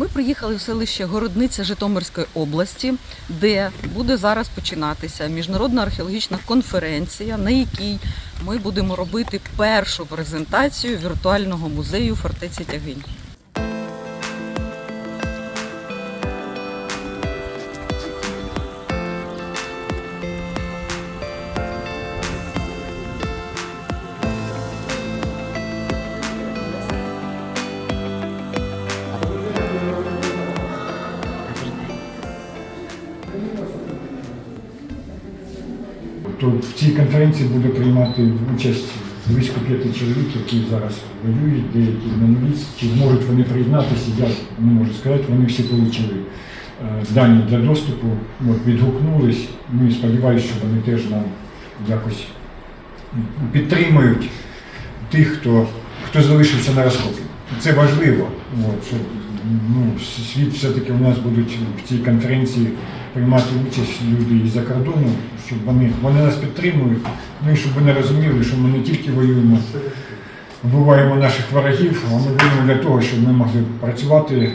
Ми приїхали в селище Городниця Житомирської області, де буде зараз починатися міжнародна археологічна конференція, на якій ми будемо робити першу презентацію віртуального музею фортеці Тягинь. То в цій конференції буде приймати участь близько п'яти чоловік, які зараз воюють, деякі на нулі. Чи зможуть вони приєднатися, я не можу сказати. Вони всі отримали дані для доступу, от, відгукнулись. Ну і сподіваюся, що вони теж нам якось підтримують тих, хто, хто залишився на розкопі. Це важливо, от, щоб ну, світ все-таки у нас будуть в цій конференції приймати участь люди із-за кордону, щоб вони, вони нас підтримують. Ну і щоб вони розуміли, що ми не тільки воюємо, вбиваємо наших ворогів, а ми воюємо для того, щоб ми могли працювати,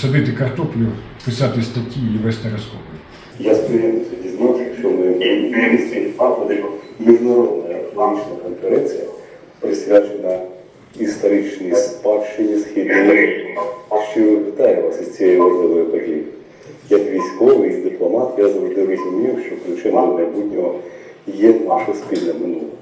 садити картоплю, писати статті і вести розкопи. Я приємністю дізнався, що ми в Африці міжнародна археологічна конференція присвячена історичній спадщині східної. Щиро вітаю вас із цією важливою подією. Як військовий дипломат я завжди розумів, що ключем до майбутнього є наше спільне минуле.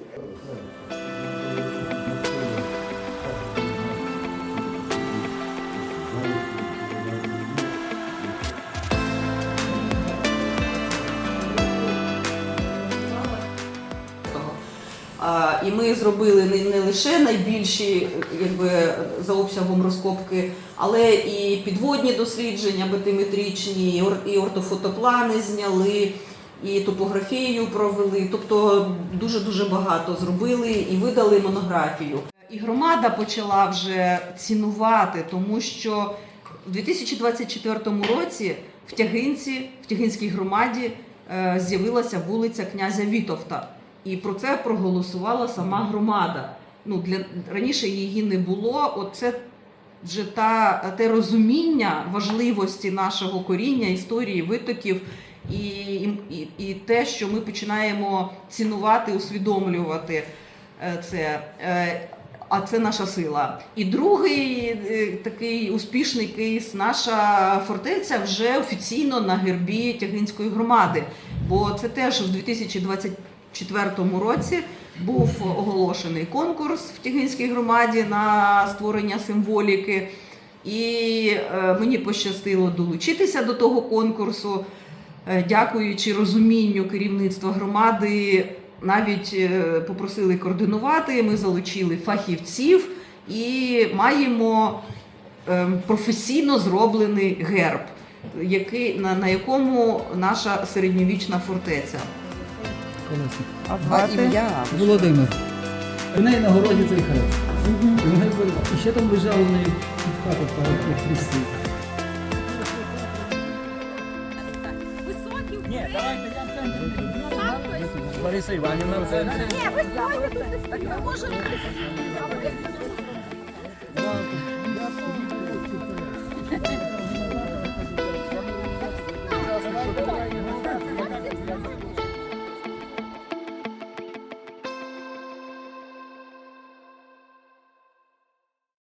І ми зробили не, лише найбільші якби, за обсягом розкопки, але і підводні дослідження батиметричні, і ортофотоплани зняли, і топографію провели. Тобто дуже-дуже багато зробили і видали монографію. І громада почала вже цінувати, тому що в 2024 році в Тягинці, в Тягинській громаді е, з'явилася вулиця князя Вітовта. І про це проголосувала сама громада. Ну, для, раніше її не було. Оце вже та, те розуміння важливості нашого коріння, історії, витоків і, і, і те, що ми починаємо цінувати, усвідомлювати е, це. Е, А це наша сила. І другий е, такий успішний кейс, наша фортеця вже офіційно на гербі Тягинської громади. Бо це теж в 2024 році був оголошений конкурс в Тягинській громаді на створення символіки. І е, мені пощастило долучитися до того конкурсу, Е, дякуючи розумінню керівництва громади, навіть е, попросили координувати. Ми залучили фахівців і маємо професійно зроблений герб, на якому наша середньовічна фортеця. А Звати ім'я? Володимир. У неї на городі цей хрест. І ще там лежали в неї під хату пару хрестів. Ні, давайте я Лариса Іванівна в не Ні, ви знаєте, можете.